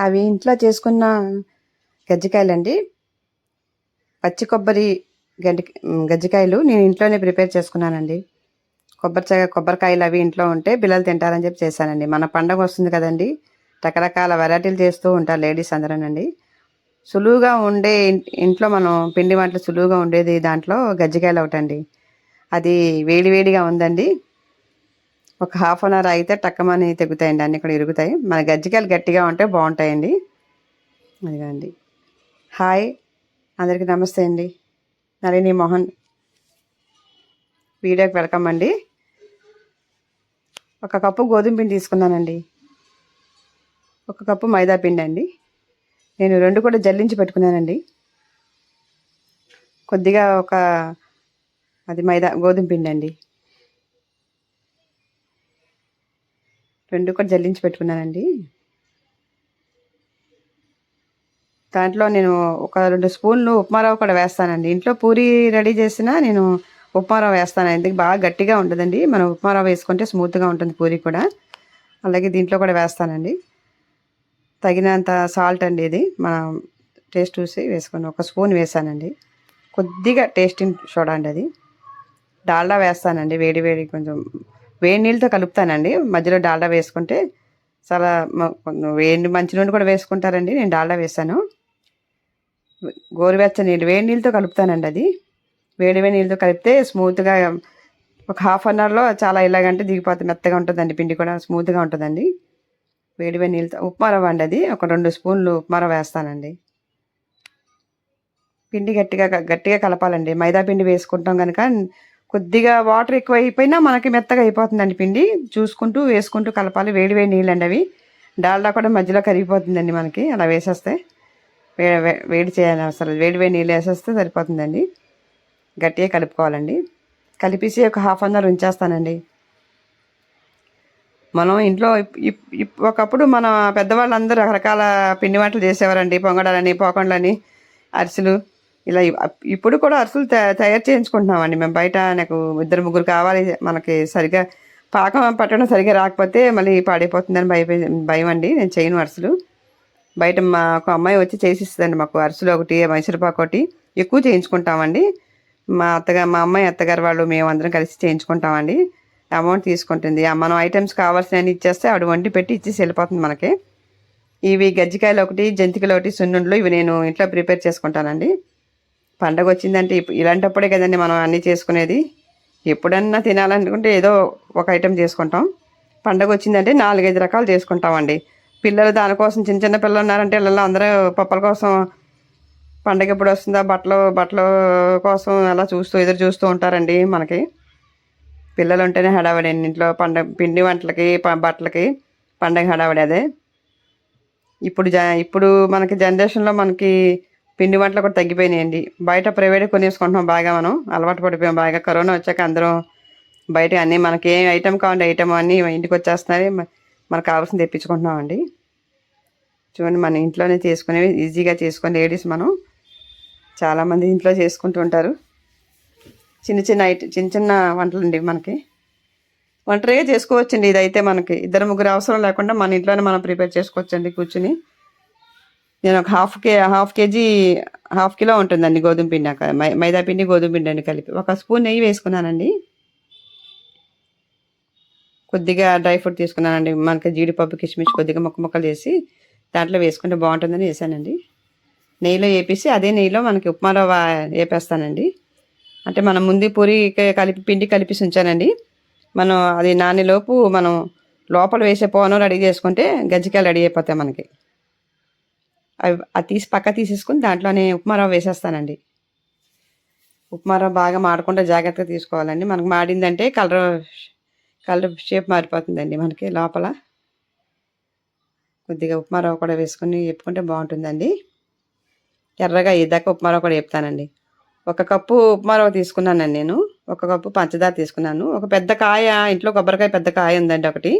అవి ఇంట్లో చేసుకున్న గజ్జికాయలండి. పచ్చి కొబ్బరి గడ్డి గజ్జికాయలు నేను ఇంట్లోనే ప్రిపేర్ చేసుకున్నానండి. కొబ్బరి కొబ్బరికాయలు అవి ఇంట్లో ఉంటే పిల్లలు తింటారని చెప్పి చేశానండి. మన పండగ వస్తుంది కదండి. రకరకాల వెరైటీలు చేస్తూ ఉంటారు లేడీస్ అందరూనండి. సులువుగా ఉండే ఇంట్లో మనం పిండి వంటలు సులువుగా ఉండేది దాంట్లో గజ్జికాయలు ఒకటండి. అది వేడివేడిగా ఉందండి. ఒక హాఫ్ అన్ అవర్ అయితే టక్కమని తెగుతాయండి అన్నీ కూడా ఇరుగుతాయి. మన గజ్జికాయలు గట్టిగా ఉంటే బాగుంటాయండి. అదిగోండి. హాయ్ అందరికీ నమస్తే అండి. నళిని మోహన్. వీడియోకి వెల్కమ్ అండి. ఒక కప్పు గోధుమ పిండి తీసుకున్నానండి. ఒక కప్పు మైదా పిండి అండి. నేను రెండు కూడా జల్లించి పెట్టుకున్నానండి. కొద్దిగా ఒక అది మైదా గోధుమ పిండి అండి. రెండు కూడా జల్లించి పెట్టుకున్నానండి. దాంట్లో నేను ఒక రెండు స్పూన్లు ఉప్మారావు కూడా వేస్తానండి. ఇంట్లో పూరి రెడీ చేసినా నేను ఉప్మారావు వేస్తాను. ఎందుకు? బాగా గట్టిగా ఉంటుందండి. మనం ఉప్మారావు వేసుకుంటే స్మూత్గా ఉంటుంది పూరి కూడా. అలాగే దీంట్లో కూడా వేస్తానండి. తగినంత సాల్ట్ అండి ఇది. మనం టేస్ట్ చూసి వేసుకొని ఒక స్పూన్ వేసానండి. కొద్దిగా టేస్టింగ్ చూడండి అది. డాల్డా వేస్తానండి వేడి వేడి కొంచెం వేడి నీళ్ళతో కలుపుతానండి. మధ్యలో డాల్డా వేసుకుంటే చాలా వేడి మంచి నూనె కూడా వేసుకుంటారండి. నేను డాల్డా వేసాను. గోరువెచ్చని నీళ్ళు వేడి నీళ్ళతో కలుపుతానండి అది. వేడి వేడి నీళ్ళతో కలిపితే స్మూత్గా ఒక హాఫ్ అన్ అవర్లో చాలా ఇలాగంటే దిగిపోతుంది. మెత్తగా ఉంటుందండి. పిండి కూడా స్మూత్గా ఉంటుందండి. వేడి వేడి నీళ్ళతో ఉప్మా రవ్వ అండి అది. ఒక రెండు స్పూన్లు ఉప్మా రవ్వ వేస్తానండి. పిండి గట్టిగా గట్టిగా కలపాలండి. మైదా పిండి వేసుకుంటాం కనుక కొద్దిగా వాటర్ ఎక్కువ అయిపోయినా మనకి మెత్తగా అయిపోతుందండి పిండి. చూసుకుంటూ వేసుకుంటూ కలపాలి. వేడి వేడి నీళ్ళు అండి అవి. డాల్డా కూడా మధ్యలో కరిగిపోతుందండి మనకి. అలా వేసేస్తే వే వే- వేడి చేయాలి అసలు. వేడి వేడి నీళ్ళు వేసేస్తే సరిపోతుందండి. గట్టిగా కలుపుకోవాలండి. కలిపేసి ఒక హాఫ్ అన్ అవర్ ఉంచేస్తానండి. మనం ఇంట్లో ఇప్- ఇప్- ఇప్- ఒకప్పుడు మన పెద్దవాళ్ళందరూ రకరకాల పిండి వంటలు చేసేవారండి. పొంగడాలని పోకొండలని అరిసెలు. ఇలా ఇప్పుడు కూడా అరుసులు తయ తయారు చేయించుకుంటున్నామండి. మేము బయట నాకు ఇద్దరు ముగ్గురు కావాలి మనకి సరిగా పాకం పట్టడం సరిగా రాకపోతే మళ్ళీ పాడైపోతుందని భయ భయం అండి నేను చేయను అరుసులు. బయట మా ఒక అమ్మాయి వచ్చి చేసిస్తుందండి మాకు అరిసెలు ఒకటి మైసూరుపాకు ఒకటి. ఎక్కువ చేయించుకుంటామండి. మా అత్తగారు మా అమ్మాయి అత్తగారు వాళ్ళు మేము అందరం కలిసి చేయించుకుంటామండి. అమౌంట్ తీసుకుంటుంది. మనం ఐటమ్స్ కావాల్సినవి ఇచ్చేస్తే ఆవిడ వండి పెట్టి ఇచ్చేసి వెళ్ళిపోతుంది మనకి. ఇవి గజ్జికాయలు ఒకటి జంతికలు ఒకటి సున్నుండ్లు ఇవి నేను ఇంట్లో ప్రిపేర్ చేసుకుంటానండి. పండగ వచ్చిందంటే ఇలాంటప్పుడే కదండి మనం అన్నీ చేసుకునేది. ఎప్పుడన్నా తినాలనుకుంటే ఏదో ఒక ఐటెం చేసుకుంటాం. పండగ వచ్చిందంటే నాలుగైదు రకాలు చేసుకుంటామండి. పిల్లలు దానికోసం చిన్న చిన్న పిల్లలు ఉన్నారంటే ఇళ్ళలో అందరూ పప్పల కోసం పండగ ఎప్పుడు వస్తుందా బట్టలు బట్టల కోసం అలా చూస్తూ ఎదురు చూస్తూ ఉంటారండి మనకి. పిల్లలు ఉంటేనే హడావిడి అండి ఇంట్లో పండగ పిండి వంటలకి ప- బట్టలకి పండగ హడావిడి అదే. ఇప్పుడు జ ఇప్పుడు మనకి జనరేషన్లో మనకి పిండి వంటలు కూడా తగ్గిపోయినాయండి. బయట ప్రైవేట్ కొనేసుకుంటున్నాం బాగా మనం. అలవాటు పడిపోయాం బాగా. కరోనా వచ్చాక అందరం బయట అన్నీ మనకి ఏ ఐటెం కావాలంటే ఐటెం అన్నీ ఇంటికి వచ్చేస్తున్నాయి. మనకు కావాల్సింది తెప్పించుకుంటున్నామండి. చూడండి మన ఇంట్లోనే చేసుకునేవి ఈజీగా చేసుకుని లేడీస్ మనం. చాలామంది ఇంట్లో చేసుకుంటూ ఉంటారు. చిన్న చిన్న ఐట చిన్న చిన్న వంటలు అండి మనకి. ఒంటరిగా చేసుకోవచ్చండి ఇదైతే మనకి. ఇద్దరు ముగ్గురు అవసరం లేకుండా మన ఇంట్లోనే మనం ప్రిపేర్ చేసుకోవచ్చండి కూర్చుని. నేను ఒక half K half KG half kilo ఉంటుందండి గోధుమ పిండి మై మైదా పిండి గోధుమ పిండి అండి కలిపి. ఒక స్పూన్ నెయ్యి వేసుకున్నానండి. కొద్దిగా డ్రై ఫ్రూట్ తీసుకున్నానండి. మనకి జీడిపప్పు కిస్మిస్ కొద్దిగా ముక్క ముక్కలు చేసి దాంట్లో వేసుకుంటే బాగుంటుందని వేసానండి నెయ్యిలో వేపేసి అదే నెయ్యిలో మనకి ఉప్మా రవ్వ వేపేస్తానండి. అంటే మనం ముందు పూరి కలిపి పిండి కలిపి ఉంచానండి. మనం అది నానేలోపు మనం లోపల వేసే పోను రెడీ చేసుకుంటే గజ్జికాయలు రెడీ అయిపోతాయి మనకి. అది తీసి పక్క తీసేసుకుని దాంట్లోనే ఉప్మా రవ్వ వేసేస్తానండి. ఉప్మా రవ్వ బాగా మాడకుండా జాగ్రత్తగా తీసుకోవాలండి. మనకు మాడిందంటే కలర్ కలర్ షేప్ మారిపోతుందండి మనకి లోపల. కొద్దిగా ఉప్మా రవ్వ కూడా వేసుకుని చెప్పుకుంటే బాగుంటుందండి. ఎర్రగా ఇదాక ఉప్మా రవ్వ కూడా చెప్తానండి ఒక కప్పు ఉప్మా రవ్వ తీసుకున్నానండి నేను. ఒక కప్పు పంచదార తీసుకున్నాను. ఒక పెద్ద కాయ ఇంట్లో కొబ్బరికాయ పెద్ద కాయ ఉందండి ఒకటి.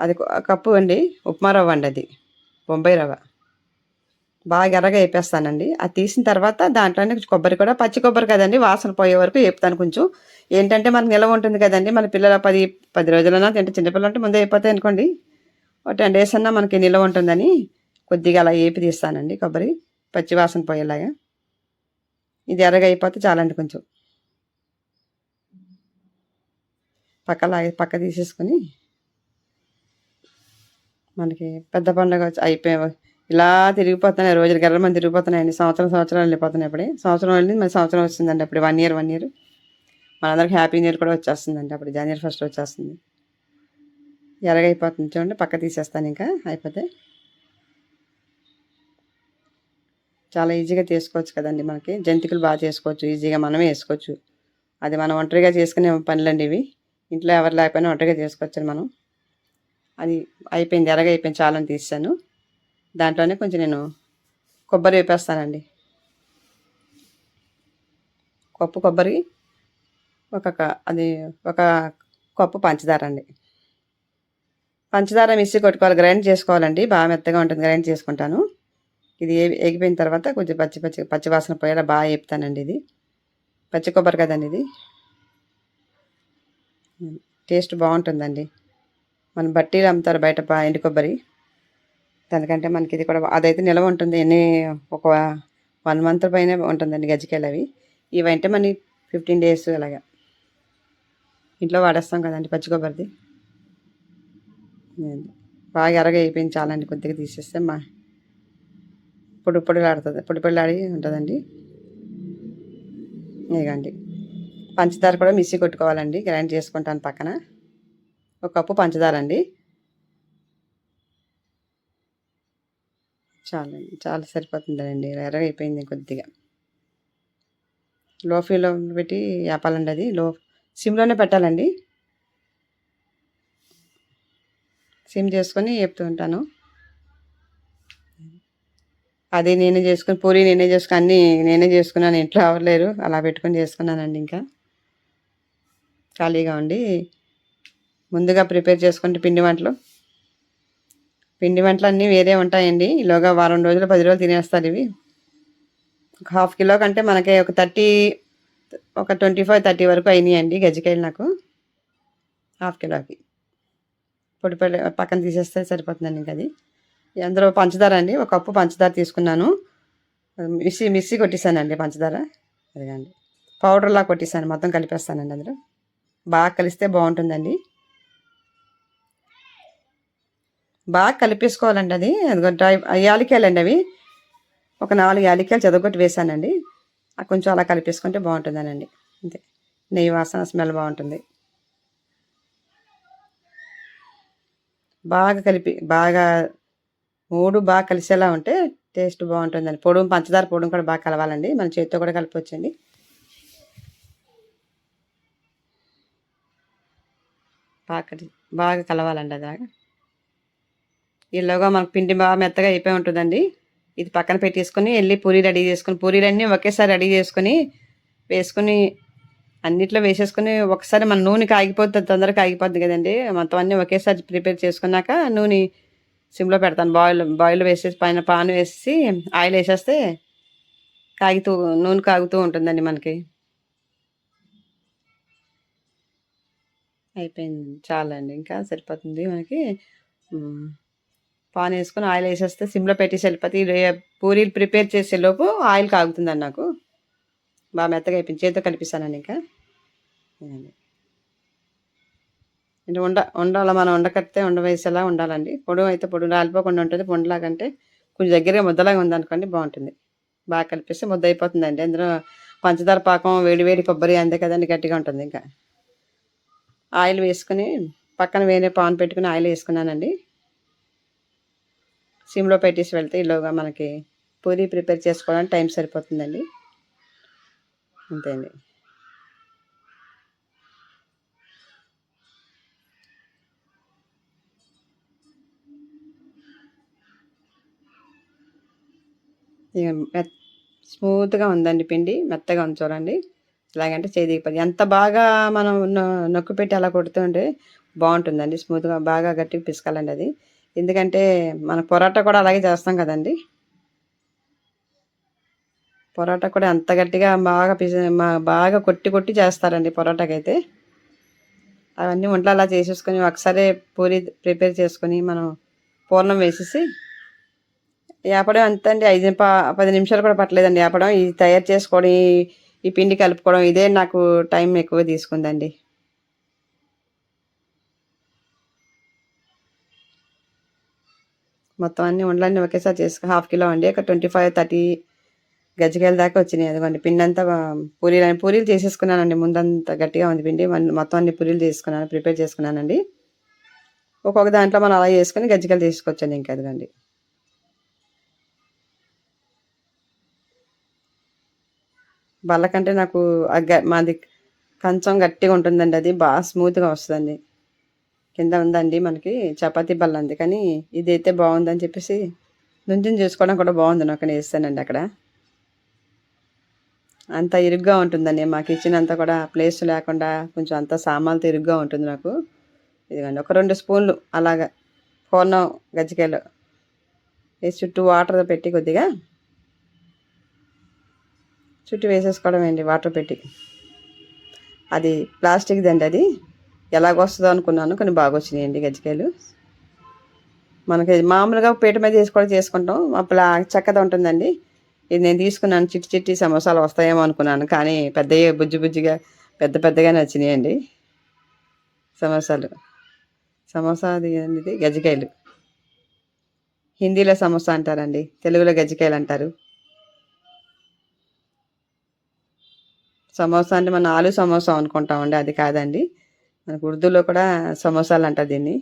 అది కప్పు అండి ఉప్మా రవ్వ అండి అది. బొంబాయి రవ్వ. బాగా ఎర్రగా వేపేస్తానండి. అది తీసిన తర్వాత దాంట్లోనే కొబ్బరి కూడా పచ్చి కొబ్బరి కదండి వాసన పోయే వరకు వేపుతాను కొంచెం. ఏంటంటే మనకు నిల్వ ఉంటుంది కదండి మన పిల్లల పది పది రోజులైనా తింటే చిన్నపిల్లలు అంటే ముందే అయిపోతాయి అనుకోండి. ఒక టెన్ డేస్ అన్నా మనకి నిల్వ ఉంటుందని కొద్దిగా అలా ఏపి తీస్తానండి కొబ్బరి పచ్చివాసన పోయేలాగా. ఇది ఎర్రగా అయిపోతే చాలండి కొంచెం. పక్కలా పక్క తీసేసుకొని మనకి పెద్ద పండుగ అయిపోయి ఇలా తిరిగిపోతున్నాయి రోజులు గర్ర మంది తిరిగిపోతున్నాయండి సంవత్సరం సంవత్సరాలు వెళ్ళిపోతున్నాయి అప్పుడే. సంవత్సరం వెళ్ళింది మరి సంవత్సరం వచ్చిందండి అప్పుడు. వన్ ఇయర్ వన్ ఇయర్ మనందరికి హ్యాపీ ఇయర్ కూడా వచ్చేస్తుందండి అప్పుడు. జనవరి ఫస్ట్ వచ్చేస్తుంది. ఎరగైపోతుంది చూడండి పక్క తీసేస్తాను ఇంకా. అయిపోతే చాలా ఈజీగా చేసుకోవచ్చు కదండి మనకి. జంతికలు బాగా చేసుకోవచ్చు ఈజీగా మనమే వేసుకోవచ్చు. అది మనం ఒంటరిగా చేసుకునే పనులండి ఇవి. ఇంట్లో ఎవరు లేకపోయినా ఒంటరిగా చేసుకోవచ్చు మనం. అది అయిపోయింది ఎరగ అయిపోయింది చాలని తీసాను దాంట్లోనే కొంచెం నేను కొబ్బరి వేపేస్తానండి. కప్పు కొబ్బరి ఒక అది ఒక కప్పు పంచదార అండి. పంచదార మిక్సీ కొట్టుకోవాలి గ్రైండ్ చేసుకోవాలండి. బాగా మెత్తగా ఉంటుంది గ్రైండ్ చేసుకుంటాను. ఇది ఏ- ఎగిపోయిన తర్వాత కొంచెం పచ్చి పచ్చి పచ్చి వాసన పోయేలా బాగా వేపుతానండి ఇది. పచ్చి కొబ్బరి కదండి ఇది. టేస్ట్ బాగుంటుందండి. మనం బట్టీలు అమ్ముతారు బయట ఎండు కొబ్బరి. దానికంటే మనకి ఇది కూడా అదైతే నిల్వ ఉంటుంది. ఎన్ని ఒక వన్ మంత్ పైన ఉంటుందండి గజ్జికాయలు అవి ఇవంటే మన ఫిఫ్టీన్ డేస్ అలాగా. ఇంట్లో వాడేస్తాం కదండి పచ్చి కొబ్బరిది. బాగా ఎరగ అయిపోయింది చాలండి కొద్దిగా తీసేస్తే మా పొడి పొడిలాడుతుంది పొడి పొడిలాడి ఉంటుందండి. ఇదిగండి. పంచదార కూడా మిక్సీ కొట్టుకోవాలండి. గ్రైండ్ చేసుకుంటాను పక్కన. ఒక కప్పు పంచదార అండి చాలండి. చాలా సరిపోతుందండి. ఎర్రగా అయిపోయింది కొద్దిగా. లో ఫ్లేమ్లో పెట్టి వేపాలండి అది. లో సిమ్లోనే పెట్టాలండి. సిమ్ చేసుకొని వేపుతూ ఉంటాను. అది నేనే చేసుకుని పూరి నేనే చేసుకుని అన్నీ నేనే చేసుకున్నాను. ఇంట్లో అవ్వలేరు అలా పెట్టుకొని చేసుకున్నానండి ఇంకా. ఖాళీగా ఉండి ముందుగా ప్రిపేర్ చేసుకుంటే పిండి వంటలు. పిండి వంటలు అన్నీ వేరే ఉంటాయండి. ఈలోగా వారం రోజులు పది రోజులు తినేస్తారు ఇవి. ఒక హాఫ్ కిలో కంటే మనకి ఒక థర్టీ ఒక ట్వంటీ ఫైవ్ థర్టీ వరకు అయినాయండి గజ్జికాయలు నాకు. హాఫ్ కిలోకి. పొడి పొడి పక్కన తీసేస్తే సరిపోతుందండి ఇంకా అది. అందులో పంచదార అండి. ఒక కప్పు పంచదార తీసుకున్నాను. మిక్సీ మిక్సీ కొట్టేసానండి పంచదార. అదిగండి. పౌడర్లా కొట్టేశాను మొత్తం కలిపేస్తానండి అందులో. బాగా కలిస్తే బాగుంటుందండి. బాగా కలిపేసుకోవాలండి అది. అదిగో డ్రై యాలక్కాయలండి అవి. ఒక నాలుగు యాలకాయలు చెదగొట్టి వేసానండి. కొంచెం అలా కలిపేసుకుంటే బాగుంటుందనండి. అంతే. నెయ్యి వాసన స్మెల్ బాగుంటుంది. బాగా కలిపి బాగా మూడు బాగా కలిసేలా ఉంటే టేస్ట్ బాగుంటుందండి. పొడుము పంచదార పొడుము కూడా బాగా కలవాలండి. మన చేతితో కూడా కలపవచ్చండి బాగా బాగా కలవాలండి అలాగా ఈలోగా మనకు పిండి బాగా మెత్తగా అయిపోయి ఉంటుందండి. ఇది పక్కన పెట్టేసుకొని వెళ్ళి పూరి రెడీ చేసుకుని పూరీలన్నీ ఒకేసారి రెడీ చేసుకొని వేసుకుని అన్నిట్లో వేసేసుకుని ఒకసారి మన నూనె కాగిపోతుంది తొందరగా కాగిపోతుంది కదండి. మొత్తం అన్నీ ఒకేసారి ప్రిపేర్ చేసుకున్నాక నూనె సిమ్లో పెడతాను. బాయిల్ బాయిల్ వేసేసి పైన పాన్ వేసి ఆయిల్ వేసేస్తే కాగుతూ నూనె కాగుతూ ఉంటుందండి మనకి. అయిపోయింది. చాలండి. ఇంకా సరిపోతుంది మనకి. పాన్ వేసుకొని ఆయిల్ వేసేస్తే సిమ్లో పెట్టేసి వెళ్ళిపోతే పూరీలు ప్రిపేర్ చేసే లోపు ఆయిల్ కాగుతుందండి నాకు. బాగా మెత్తగా అయిపోయింది. చేతితో కనిపిస్తానండి ఇంకా. అంటే ఉండ ఉండాల మనం ఉండకడితే ఉండ వేసేలా ఉండాలండి. పొడుగు అయితే పొడుగు రాలిపోకుండా ఉంటుంది. పొండలాగంటే కొంచెం దగ్గరగా ముద్దలాగా ఉందనుకోండి బాగుంటుంది. బాగా కలిపిస్తే ముద్ద అయిపోతుందండి. అందులో పంచదార పాకం వేడి వేడి కొబ్బరి అంతే కదండి గట్టిగా ఉంటుంది ఇంకా. ఆయిల్ వేసుకుని పక్కన వేరే పాన్ పెట్టుకుని ఆయిల్ వేసుకున్నానండి. సిమ్లో పెట్టేసి వెళ్తే ఈలోగా మనకి పూరి ప్రిపేర్ చేసుకోవడానికి టైం సరిపోతుందండి. అంతే అండి ఇక మెత్ స్మూత్గా ఉందండి పిండి మెత్తగా ఉంది చూడండి. ఇలాగంటే చేదిగిపోద్ది ఎంత బాగా మనం నొక్కు పెట్టి అలా కొడుతుంటే బాగుంటుందండి. స్మూత్గా బాగా గట్టిగా పిసకాలండి అది. ఎందుకంటే మన పొరాటా కూడా అలాగే చేస్తాం కదండి. పొరాటా కూడా అంత గట్టిగా బాగా పిసి బాగా కొట్టి కొట్టి చేస్తారండి పొరాటాకి అవన్నీ ఒంట్లో అలా చేసేసుకొని ఒకసారి పూరి ప్రిపేర్ చేసుకొని మనం పూర్ణం వేసేసి వేపడం అంత అండి ఐదు పది నిమిషాలు కూడా పట్టలేదండి వేపడం ఇది తయారు చేసుకోవడం ఈ పిండి కలుపుకోవడం ఇదే నాకు టైం ఎక్కువ తీసుకుందండి. మొత్తం అన్ని ఉండలన్నీ ఒకేసారి చేసుకో హాఫ్ కిలో అండి ఒక ట్వంటీ ఫైవ్ థర్టీ గజ్జికాయల దాకా వచ్చినాయి. అదిగోండి పిండి అంతా పూరీలు పూరీలు చేసేసుకున్నానండి. ముందంతా గట్టిగా ఉంది పిండి. మొత్తం అన్ని పూరీలు చేసుకున్నాను ప్రిపేర్ చేసుకున్నానండి. ఒక్కొక్క దాంట్లో మనం అలా చేసుకుని గజ్జికాయలు తీసుకొచ్చాను ఇంకా అదిగోండి. బల్ల కంటే నాకు మాది కంచం గట్టిగా ఉంటుందండి అది బాగా స్మూత్గా వస్తుందండి. కింద ఉందండి మనకి చపాతీ బల్ల ఉంది కానీ ఇదైతే బాగుందని చెప్పేసి నుంచుని చూసుకోవడం కూడా బాగుంది నాకు వేస్తానండి అక్కడ. అంత ఇరుగ్గా ఉంటుందండి. మా కిచెన్ అంతా కూడా ప్లేస్ లేకుండా కొంచెం అంత సామాన్లతో ఇరుగ్గా ఉంటుంది నాకు. ఇదిగోండి ఒక రెండు స్పూన్లు అలాగా పూర్ణం గజ్జికాయలు వేసి చుట్టూ వాటర్ పెట్టి కొద్దిగా చుట్టూ వేసేసుకోవడం అండి వాటర్ పెట్టి. అది ప్లాస్టిక్దండి అది. ఎలాగొస్తుందో అనుకున్నాను కొన్ని బాగా వచ్చినాయండి గజ్జికాయలు. మనకి మామూలుగా పీట మీద వేసుకోవడం చేసుకుంటాం. అప్పుడు చక్కగా ఉంటుందండి. ఇది నేను తీసుకున్నాను చిట్టి చిట్టి సమోసాలు వస్తాయేమో అనుకున్నాను కానీ పెద్ద బుజ్జి బుజ్జిగా పెద్ద పెద్దగా నచ్చినాయండి సమోసాలు. సమోసా అది ఇది గజ్జికాయలు. హిందీలో సమోసా అంటారండి తెలుగులో గజ్జికాయలు అంటారు. సమోసా అంటే మనం ఆలు సమోసా అనుకుంటామండి అది కాదండి. మనకు ఉర్దూలో కూడా సమోసాలు అంటారు దీన్ని.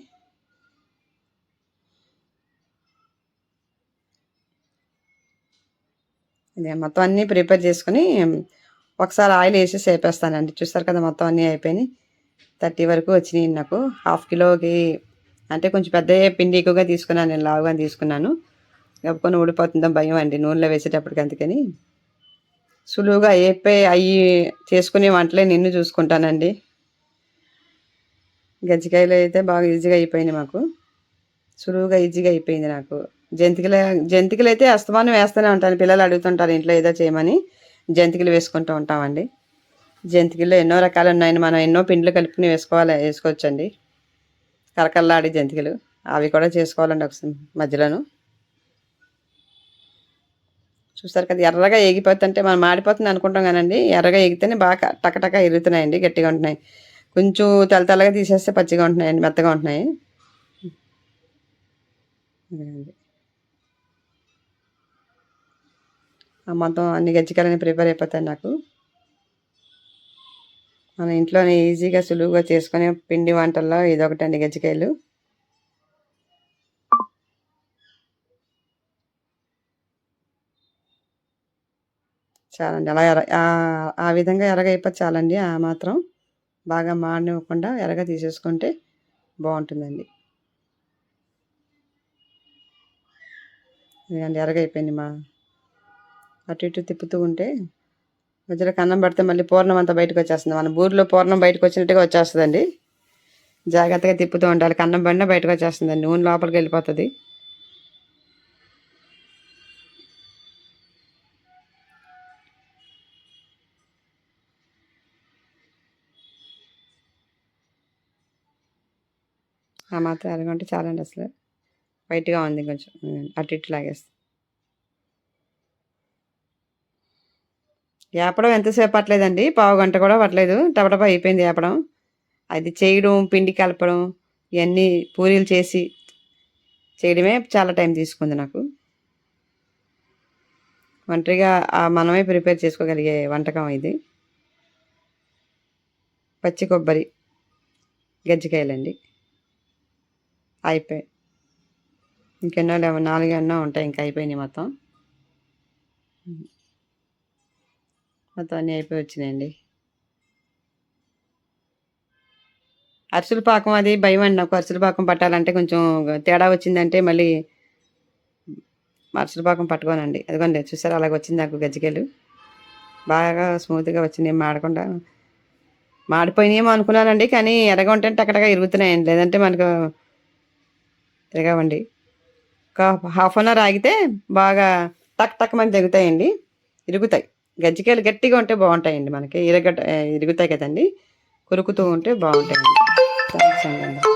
ఇది మొత్తం అన్నీ ప్రిపేర్ చేసుకుని ఒకసారి ఆయిల్ వేసి వేపేస్తానండి చూస్తారు కదా మొత్తం అన్నీ అయిపోయినాయి. థర్టీ వరకు వచ్చినాయి నాకు. హాఫ్ కిలోకి అంటే కొంచెం పెద్ద పిండి ఎక్కువగా తీసుకున్నాను. నేను లావుగా తీసుకున్నాను. గప్పుకొని ఊడిపోతుందో భయం అండి. నూనెలో వేసేటప్పటికి అందుకని. సులువుగా అయిపోయి అయ్యి చేసుకునే వంటలే నిన్ను చూసుకుంటానండి. గజ్జికాయలు అయితే బాగా ఈజీగా అయిపోయినాయి మాకు. సులువుగా ఈజీగా అయిపోయింది నాకు. జంతికలు జంతికలు అయితే అస్తమానం వేస్తూనే ఉంటాను. పిల్లలు అడుగుతుంటారు ఇంట్లో ఏదో చేయమని. జంతికలు వేసుకుంటూ ఉంటామండి. జంతికల్లో ఎన్నో రకాలు ఉన్నాయని మనం ఎన్నో పిండ్లు కలుపుకుని వేసుకోవాలి వేసుకోవచ్చండి. కరకల్లాడి జంతికలు. అవి కూడా చేసుకోవాలండి ఒకసారి మధ్యలోను. చూస్తారు కదా ఎర్రగా ఎగిపోతుంటే మనం మాడిపోతుంది అనుకుంటాం కానండి. ఎర్రగా ఎగితేనే బాగా టకటక ఎరుగుతున్నాయండి గట్టిగా ఉంటున్నాయి. కొంచెం తెల్ల తెల్లగా తీసేస్తే పచ్చిగా ఉంటున్నాయండి మెత్తగా ఉంటున్నాయి. మొత్తం అన్ని గజ్జికాయలని ప్రిపేర్ అయిపోతాయి నాకు. మన ఇంట్లోనే ఈజీగా సులువుగా చేసుకునే పిండి వంటల్లో ఇదొకటండి గజ్జికాయలు. చాలండి అలా ఎర ఆ- ఆ విధంగా ఎరగైపోతే చాలండి ఆ మాత్రం. బాగా మాడనివ్వకుండా ఎరగ తీసేసుకుంటే బాగుంటుందండి. ఇదిగోండి ఎరగైపోయింది మా. అటు ఇటు తిప్పుతూ ఉంటే మధ్యలో కన్నం పడితే మళ్ళీ పూర్ణం అంతా బయటకు వచ్చేస్తుంది. మన బూరిలో పూర్ణం బయటకు వచ్చినట్టుగా వచ్చేస్తుందండి. జాగ్రత్తగా తిప్పుతూ ఉండాలి. కన్నం పడినా బయటకు వచ్చేస్తుందండి. నూనె లోపలికి వెళ్ళిపోతుంది. ఆ మాత్రం ఎరగంటే చాలండి అసలు. వైట్గా ఉంది కొంచెం. అటు ఇటు లాగేస్తుంది ఏపడం ఎంతసేపు పట్టలేదండి. పావు గంట కూడా పట్టలేదు. టపటపా అయిపోయింది ఏపడం అది చేయడం పిండి కలపడం ఇవన్నీ పూరీలు చేసి చేయడమే చాలా టైం తీసుకుంది నాకు. ఒంటరిగా మనమే ప్రిపేర్ చేసుకోగలిగే వంటకం ఇది. పచ్చి కొబ్బరి గజ్జికాయలండి. అయిపోయాయి ఇంకెన్నో లేవు నాలుగు ఎన్నో ఉంటాయి ఇంకా అయిపోయినాయి మొత్తం. మొత్తం అన్నీ అయిపోయి వచ్చినాయండి. అరిసెల పాకం అది భయం అండి నాకు. అరిసెల పాకం పట్టాలంటే కొంచెం తేడా వచ్చిందంటే మళ్ళీ అరిసెల పాకం పట్టుకోనండి. అదిగోండి చూసారా? అలాగ వచ్చింది నాకు గజ్జికాయలు బాగా స్మూత్గా వచ్చినాయి మాడకుండా మాడిపోయినాయేమో అనుకున్నానండి కానీ ఎరగ ఉంటే అక్కడగా ఇరుగుతున్నాయండి. లేదంటే మనకు తిరగవండి. ఒక హాఫ్ అన్ అవర్ ఆగితే బాగా టక్ టక్ మంది తెగుతాయండి ఇరుగుతాయి. గజ్జికాయలు గట్టిగా ఉంటే బాగుంటాయండి మనకి. ఇరగట ఇరుగుతాయి కదండి. కొరుకుతూ ఉంటే బాగుంటాయండి. థ్యాంక్స్ అండి.